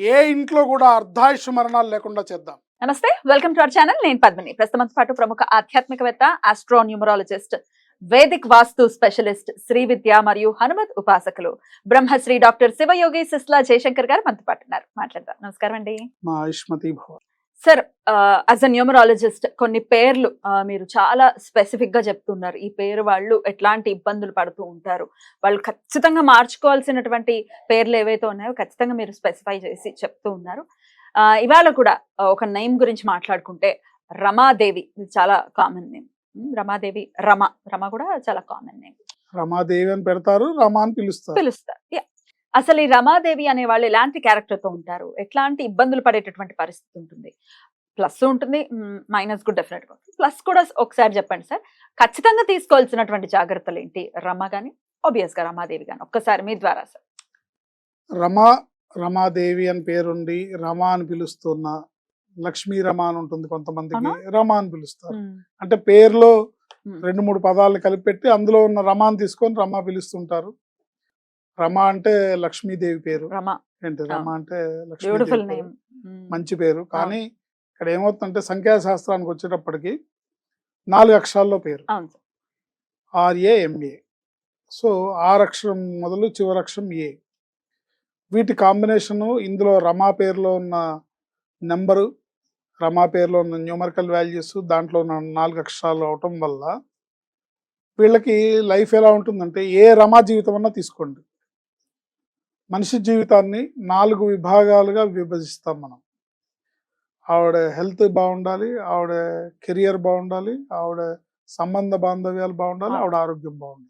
ఏ ఇంట్లో కూడా అర్ధాయుష్ మరణాలు లేకుండా చేద్దాం. నమస్తే వెల్కమ్ టు అవర్ ఛానల్. నేను పద్మిని. ప్రస్తుతం పాటు ప్రముఖ ఆధ్యాత్మికవేత్త astronumerologist Vedic vastu specialist Shri విద్య మరియు హనుమత్ ఉపాసకులు బ్రహ్మశ్రీ డాక్టర్ శివయోగి సిస్లా జయశంకర్ గారు మనతో పాటు ఉన్నారు. మాట్లాడదాం. నమస్కారం అండి. మా ఆయుష్మతి భవ సార్ యాజ్ అ న్యూమరాలజిస్ట్ కొన్ని పేర్లు ఆ, మీరు చాలా స్పెసిఫిక్గా చెప్తున్నారు. ఈ పేరు వాళ్ళు ఎట్లాంటి ఇబ్బందులు పడుతూ ఉంటారు. వాళ్ళు ఖచ్చితంగా మార్చుకోవాల్సినటువంటి పేర్లు ఏవైతే ఉన్నాయో ఖచ్చితంగా మీరు స్పెసిఫై చేసి చెప్తూ ఉన్నారు. ఇవాళ కూడా ఆ, ఒక నేమ్ గురించి మాట్లాడుకుంటే రమాదేవి ఇది చాలా కామన్ నేమ్ రమాదేవి రమ. రమ కూడా చాలా కామన్ నేమ్ రమాదేవి అని పెడతారు రమా అని పిలుస్తారు. పిలుస్తారు. అసలు ఈ రమాదేవి అనే వాళ్ళు ఎలాంటి క్యారెక్టర్తో ఉంటారు? ఎట్లాంటి ఇబ్బందులు పడేటటువంటి పరిస్థితి ఉంటుంది? ప్లస్ ఉంటుంది మైనస్ కూడా డెఫినెట్గా ప్లస్ కూడా ఒకసారి చెప్పండి సార్. ఖచ్చితంగా తీసుకోవాల్సినటువంటి జాగ్రత్తలు ఏంటి? రమ ఆబ్వియస్గా రమాదేవి గాని. ఒక్కసారి మీ ద్వారా సార్. రమా రమాదేవి అని పేరుండి రమా అని పిలుస్తున్న లక్ష్మీ రమ అని ఉంటుంది కొంతమందికి? రమా? అని పిలుస్తారు. అంటే పేరులో రెండు మూడు పదాలు కలిపి పెట్టి అందులో ఉన్న రమాని తీసుకొని రమా పిలుస్తుంటారు. రమ అంటే లక్ష్మీదేవి పేరు. రమ. ఏంటి? రమ అంటే బ్యూటిఫుల్ లక్ష్మీదేవి నేమ్. పేరు. మంచి పేరు. కానీ ఇక్కడ ఏమవుతుందంటే సంఖ్యాశాస్త్రానికి వచ్చేటప్పటికి నాలుగు అక్షరాల్లో పేరు. ఆర్ఏ ఎంఏ సో ఆరు అక్షరం మొదలు చివరి అక్షరం ఏ. వీటి కాంబినేషను ఇందులో రమా పేరులో ఉన్న నెంబరు రమా పేరులో ఉన్న న్యూమరికల్ వాల్యూస్ దాంట్లో ఉన్న నాలుగు అక్షరాలు అవటం వల్ల వీళ్ళకి లైఫ్ ఎలా ఉంటుందంటే ఏ రమా జీవితం అన్నా తీసుకోండి. మనిషి జీవితాన్ని నాలుగు విభాగాలుగా విభజిస్తాం మనం. ఆవిడ హెల్త్ బాగుండాలి ఆవిడ కెరియర్ బాగుండాలి ఆవిడ సంబంధ బాంధవ్యాలు బాగుండాలి ఆవిడ ఆరోగ్యం బాగుండాలి.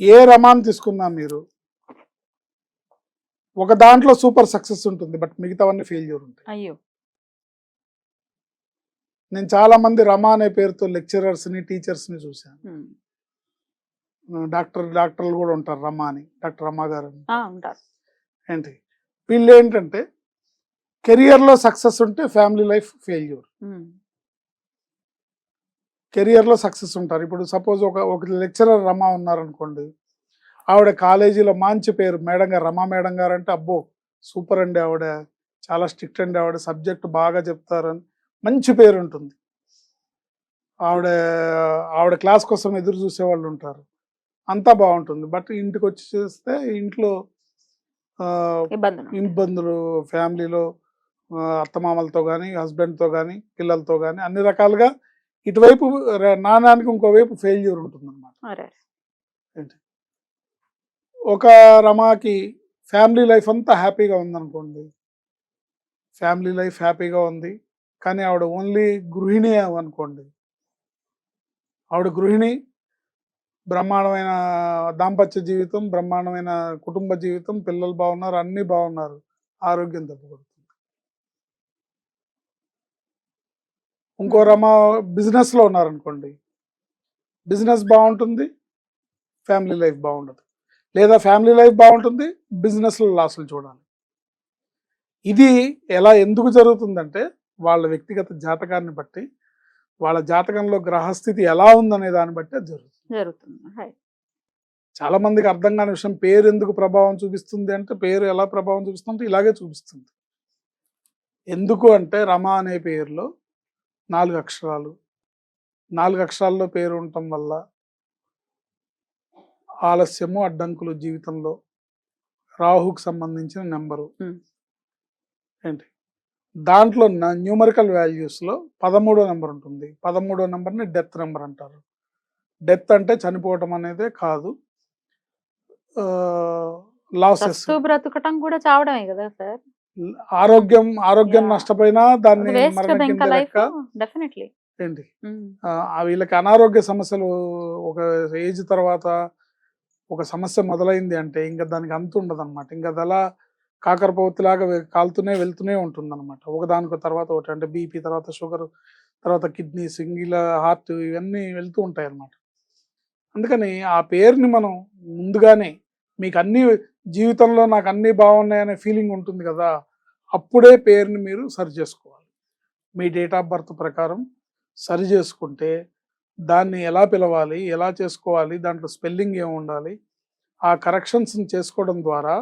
ఏ రమాన్ని తీసుకున్నా మీరు ఒక దాంట్లో సూపర్ సక్సెస్ ఉంటుంది బట్ మిగతావన్నీ ఫెయిల్యూర్ ఉంటాయి. అయ్యో! నేను చాలా మంది రమా అనే పేరుతో లెక్చరర్స్ని టీచర్స్ని చూశాను. డాక్టర్ డాక్టర్లు కూడా ఉంటారు రమా అని డాక్టర్ రమా గారు ఏంటి వీళ్ళు ఏంటంటే కెరియర్లో సక్సెస్ ఉంటే ఫ్యామిలీ లైఫ్ ఫెయిల్యూర్. ఉమ్. కెరియర్లో సక్సెస్ ఉంటారు. ఇప్పుడు సపోజ్ ఒక ఒక లెక్చరర్ రమా ఉన్నారనుకోండి ఆవిడ కాలేజీలో మంచి పేరు మేడం గారు రమా మేడం గారు అంటే అబ్బో సూపర్ అండి ఆవిడ చాలా స్ట్రిక్ట్ అండి ఆవిడ సబ్జెక్ట్ బాగా చెప్తారని మంచి పేరు ఉంటుంది. ఆవిడ ఆవిడ క్లాస్ కోసం ఎదురు చూసే వాళ్ళు ఉంటారు. అంతా బాగుంటుంది. బట్ ఇంటికి వచ్చి చూస్తే ఇంట్లో ఇబ్బందులు ఫ్యామిలీలో అత్తమామలతో కానీ హస్బెండ్తో కానీ పిల్లలతో కానీ అన్ని రకాలుగా ఇటువైపు నాణానికి ఇంకోవైపు ఫెయిల్యూర్ ఉంటుందన్నమాట. అరే ఒక రమాకి ఫ్యామిలీ లైఫ్ అంతా హ్యాపీగా ఉందనుకోండి. ఫ్యామిలీ లైఫ్ హ్యాపీగా ఉంది. కానీ ఆవిడ ఓన్లీ గృహిణి అనుకోండి. ఆవిడ గృహిణి బ్రహ్మాండమైన దాంపత్య జీవితం బ్రహ్మాండమైన కుటుంబ జీవితం పిల్లలు బాగున్నారు అన్నీ బాగున్నారు. ఆరోగ్యం తప్పుకొడుతుంది ఇంకో రమ బిజినెస్లో ఉన్నారనుకోండి. బిజినెస్ బాగుంటుంది ఫ్యామిలీ లైఫ్ బాగుండదు. లేదా ఫ్యామిలీ లైఫ్ బాగుంటుంది బిజినెస్లో లాసులు చూడాలి. ఇది ఎలా ఎందుకు జరుగుతుందంటే వాళ్ళ వ్యక్తిగత జాతకాన్ని బట్టి వాళ్ళ జాతకంలో గ్రహస్థితి ఎలా ఉందనే దాన్ని బట్టి అది జరుగుతుంది. జరుగుతుంది. రైట్ చాలా మందికి అర్థం కాని విషయం పేరు ఎందుకు ప్రభావం చూపిస్తుంది అంటే పేరు ఎలా ప్రభావం చూపిస్తుంది ఇలాగే చూపిస్తుంది. ఎందుకు అంటే రమ అనే పేరులో నాలుగు అక్షరాలు నాలుగు అక్షరాల్లో పేరు ఉండటం వల్ల ఆలస్యము అడ్డంకులు జీవితంలో రాహుకు సంబంధించిన నెంబరు. ఏంటి? దాంట్లో న్యూమరికల్ వాల్యూస్లో పదమూడో నెంబర్ ఉంటుంది. పదమూడో నెంబర్ని డెత్ నెంబర్ అంటారు. డెత్ అంటే చనిపోవటం అనేదే కాదు. లాసెస్. బ్రతకటం కూడా చావడమే కదా సార్? ఆరోగ్యం ఆరోగ్యం. నష్టపోయినా దాన్ని డెఫినెట్లీ. ఏంటి? వీళ్ళకి అనారోగ్య సమస్యలు ఒక ఏజ్ తర్వాత ఒక సమస్య మొదలైంది అంటే ఇంకా దానికి అంతు ఉండదు అనమాట ఇంకా అది అలా కాకరపౌతిలాగా కాలుతూనే వెళ్తూనే ఉంటుంది అనమాట ఒకదానికో తర్వాత ఒకటి అంటే బీపీ తర్వాత షుగర్ తర్వాత కిడ్నీ సింగిల్ హార్ట్ ఇవన్నీ వెళ్తూ ఉంటాయి అన్నమాట అందుకని ఆ పేరుని మనం ముందుగానే మీకు అన్ని జీవితంలో నాకు అన్నీ బాగున్నాయనే ఫీలింగ్ ఉంటుంది కదా అప్పుడే పేరుని మీరు సరి చేసుకోవాలి. మీ డేట్ ఆఫ్ బర్త్ ప్రకారం సరి చేసుకుంటే దాన్ని ఎలా పిలవాలి ఎలా చేసుకోవాలి దాంట్లో స్పెల్లింగ్ ఏమి ఉండాలి ఆ కరెక్షన్స్ని చేసుకోవడం ద్వారా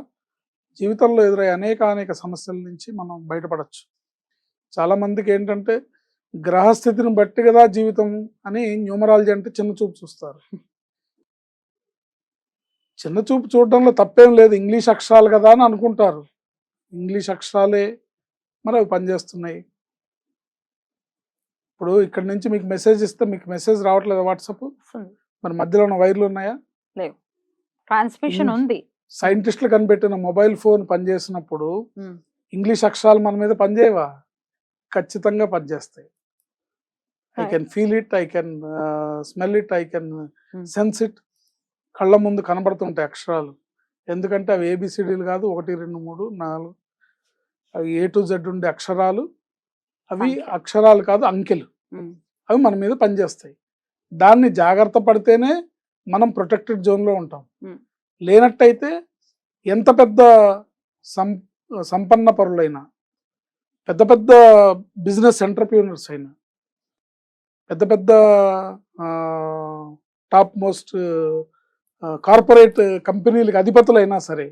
జీవితంలో ఎదురయ్యే అనేక అనేక సమస్యల నుంచి మనం బయటపడచ్చు. చాలామందికి ఏంటంటే గ్రహస్థితిని బట్టి కదా జీవితం అని న్యూమరాలజీ అంటే చిన్న చూపు చూస్తారు. చిన్న చూపు చూడడంలో తప్పేం లేదు. ఇంగ్లీష్ అక్షరాలు కదా అని అనుకుంటారు. ఇంగ్లీష్ అక్షరాలే మరి అవి పనిచేస్తున్నాయి. ఇప్పుడు ఇక్కడ నుంచి మీకు మెసేజ్ ఇస్తే మీకు మెసేజ్ రావట్లేదు వాట్సాప్? మరి మధ్యలో ఉన్న వైర్లు ఉన్నాయా? Transmission um. ఉంది. సైంటిస్టులు కనిపెట్టిన మొబైల్ ఫోన్ పనిచేసినప్పుడు. ఇంగ్లీష్ అక్షరాలు మన మీద పనిచేయవా? ఖచ్చితంగా పనిచేస్తాయి. I. Can feel it I can smell it I can. Sense it. కళ్ళ ముందు కనబడుతుంటాయి అక్షరాలు ఎందుకంటే అవి ఏబిసిడీలు కాదు ఒకటి రెండు మూడు నాలుగు అవి ఏ టు జెడ్ ఉండే అక్షరాలు అవి అంకె. అక్షరాలు కాదు అంకెలు. అవి మన మీద పనిచేస్తాయి దాన్ని జాగ్రత్త పడితేనే మనం ప్రొటెక్టెడ్ జోన్లో ఉంటాం. లేనట్టయితే ఎంత పెద్ద సం సంపన్న పరులైనా పెద్ద పెద్ద బిజినెస్ ఎంటర్ప్రీనర్స్ అయినా పెద్ద పెద్ద టాప్ మోస్ట్ కార్పొరేట్ కంపెనీలకు అధిపతులైనా సరే.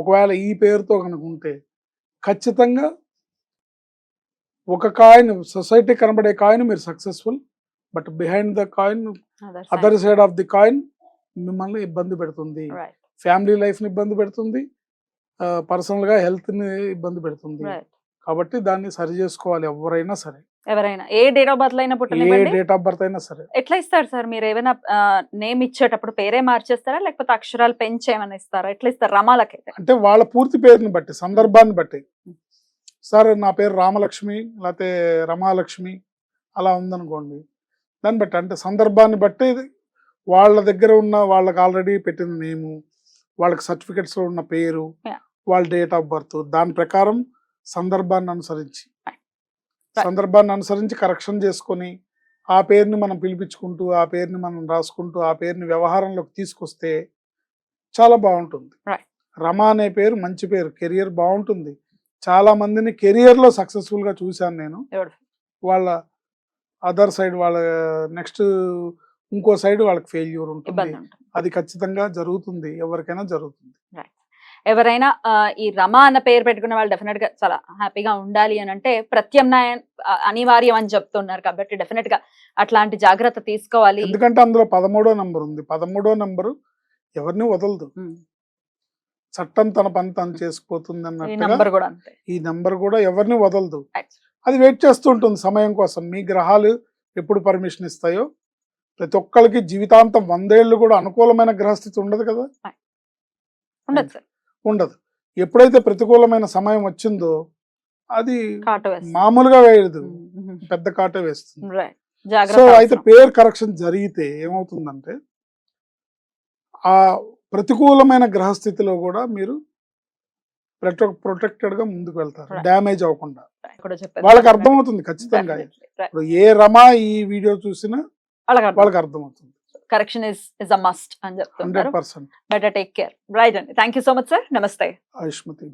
ఒకవేళ ఈ పేరుతో కనుక ఉంటే ఖచ్చితంగా ఒక కాయిన్ సొసైటీ కనబడే కాయిన్ మీరు successful but behind the coin other. Side of the coin మిమ్మల్ని ఇబ్బంది పెడుతుంది. ఫ్యామిలీ లైఫ్ని ఇబ్బంది పెడుతుంది పర్సనల్గా హెల్త్ని ఇబ్బంది పెడుతుంది. కాబట్టి దాన్ని సరి చేసుకోవాలి ఎవరైనా సరే. ఎవరైనా ఏ డేట్ ఆఫ్ బర్త్ అయినా ఏ డేట్ ఆఫ్ బర్త్ అయినా సరే. ఎట్లా ఇస్తారు సార్? మీరు ఏమైనా నేమ్ ఇచ్చేటప్పుడు పేరే మార్చేస్తారా? లేకపోతే అక్షరాలు పెంచేమైనా ఇస్తారా? ఎట్లా ఇస్తారు రమాలకైతే? అంటే వాళ్ళ పూర్తి పేరుని బట్టి సందర్భాన్ని బట్టి. సార్ నా పేరు రామలక్ష్మి లేకపోతే రమాలక్ష్మి అలా ఉందనుకోండి. దాన్ని బట్టి అంటే సందర్భాన్ని బట్టి వాళ్ళ దగ్గర ఉన్న వాళ్ళకి ఆల్రెడీ పెట్టిన నేము వాళ్ళకి certificates లో ఉన్న పేరు. వాళ్ళ డేట్ ఆఫ్ బర్త్ దాని ప్రకారం సందర్భాన్ని అనుసరించి. సందర్భాన్ని అనుసరించి కరెక్షన్ చేసుకొని ఆ పేరుని మనం పిలిపించుకుంటూ ఆ పేరుని మనం రాసుకుంటూ ఆ పేరుని వ్యవహారంలోకి తీసుకొస్తే చాలా బాగుంటుంది. రమ అనే పేరు మంచి పేరు కెరియర్ బాగుంటుంది. చాలా మందిని కెరియర్లో సక్సెస్ఫుల్గా చూశాను నేను? వాళ్ళ అదర్ సైడ్ వాళ్ళ నెక్స్ట్ ఇంకో సైడ్ వాళ్ళకి ఫెయిల్యూర్ ఉంటుంది. అది ఖచ్చితంగా జరుగుతుంది. ఎవరికైనా జరుగుతుంది. ఎవరైనా ఈ రమ అన్న పేరు పెట్టుకున్న వాళ్ళు డెఫినెట్గా చాలా హ్యాపీగా ఉండాలి అని అంటే ప్రత్యామ్నాయం అనివార్యం అని చెప్తున్నారు కాబట్టి డెఫినెట్గా అట్లాంటి జాగ్రత్త తీసుకోవాలి. ఎందుకంటే అందులో పదమూడో నంబర్ ఉంది. పదమూడో నంబరు ఎవరిని వదలదు. చట్టం తన పని తను చేసుకుపోతుంది కూడా అంతే. ఈ నంబర్ కూడా ఎవరిని వదలదు. అది వెయిట్ చేస్తూ ఉంటుంది సమయం కోసం. మీ గ్రహాలు ఎప్పుడు పర్మిషన్ ఇస్తాయో? ప్రతి ఒక్కరికి జీవితాంతం వందేళ్ళు కూడా అనుకూలమైన గ్రహస్థితి ఉండదు కదా? ఉండదు సార్ ఉండదు ఎప్పుడైతే ప్రతికూలమైన సమయం వచ్చిందో అది మామూలుగా వేయదు. పెద్ద కాటే వేస్తుంది. సో అయితే. పేరు కరెక్షన్ జరిగితే ఏమవుతుందంటే ఆ ప్రతికూలమైన గ్రహస్థితిలో కూడా మీరు ప్రొటెక్టెడ్గా ముందుకు వెళ్తారు. డ్యామేజ్ అవ్వకుండా. వాళ్ళకి అర్థమవుతుంది ఖచ్చితంగా. ఇప్పుడు ఏ రమ ఈ వీడియో చూసినా. వాళ్ళకి అర్థమవుతుంది correction is is a must అని చెప్తున్నారు hundred percent better take care right అండి thank you so much sir నమస్తే ఆయుష్మతి